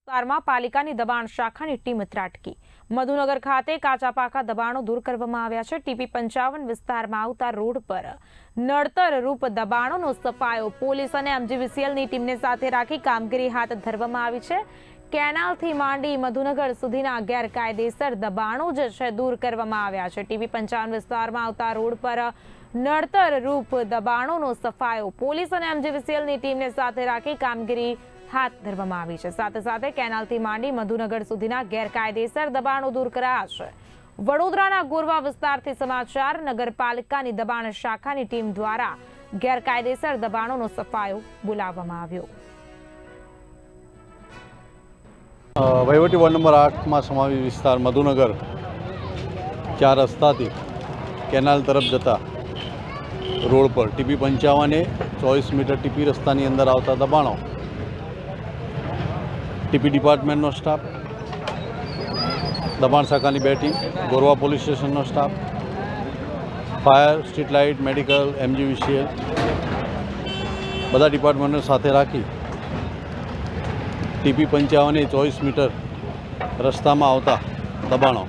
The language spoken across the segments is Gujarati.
વિસ્તારમાં પાલિકાની દબાણ શાખાની ટીમ ત્રાટકી. મધુનગર ખાતે કાચા પાકા દબાણો દૂર કરવામાં આવ્યા છે. ટીપી પંચાવન વિસ્તારમાં આવતા રોડ પર નડતર રૂપ દબાણોનો સફાયો પોલીસ અને એમજીવીસીએલની ટીમને સાથે રાખી કામગીરી હાથ ધરવામાં આવી છે. કેનાલથી માંડી મધુનગર સુધીના ગેરકાયદેસર દબાણો જે છે, દૂર કરવામાં આવ્યા છે. ટીપી પંચાવન વિસ્તારમાં આવતા રોડ પર નડતર રૂપ દબાણોનો સફાયો પોલીસ અને એમજીવીસીએલની ટીમને સાથે રાખી કામગીરી હાથ ધરવામાં આવી છે. સાથે સાથે કેનાલથી માંડી મધુનગર સુધીના ગેરકાયદેસર દબાણો દૂર કરાયા વડોદરાના ગોરવા વિસ્તારથી સમાચાર, નગરપાલિકાની દબાણ શાખાની ટીમ દ્વારા ગેરકાયદેસર દબાણોનો સફાયો બોલાવવામાં આવ્યો. વહીવટી વોર્ડ નંબર આઠમાં સમાવી વિસ્તાર મધુનગર. ચાર રસ્તાથી કેનાલ તરફ જતા રોડ પર ટીપી પંચાવને ચોવીસ મીટર ટીપી રસ્તાની અંદર આવતા દબાણો ટીપી ડિપાર્ટમેન્ટનો સ્ટાફ દબાણ શાખાની બે team Gorwa police સ્ટેશનનો staff fire street light medical MGVCL બધા ડિપાર્ટમેન્ટને સાથે રાખી ટીપી પંચાવનની ચોવીસ મીટર રસ્તામાં આવતા દબાણો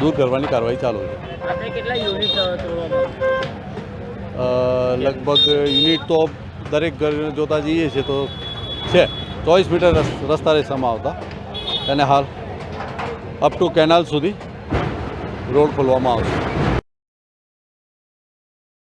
દૂર કરવાની કાર્યવાહી ચાલુ છે. લગભગ યુનિટ તો દરેક ઘર જોતા જઈએ છીએ તો છે. ચોવીસ મીટર રસ- રસ્તા રેસામાં આવતા અને હાલ અપ ટુ કેનાલ સુધી રોડ ખોલવામાં આવશે.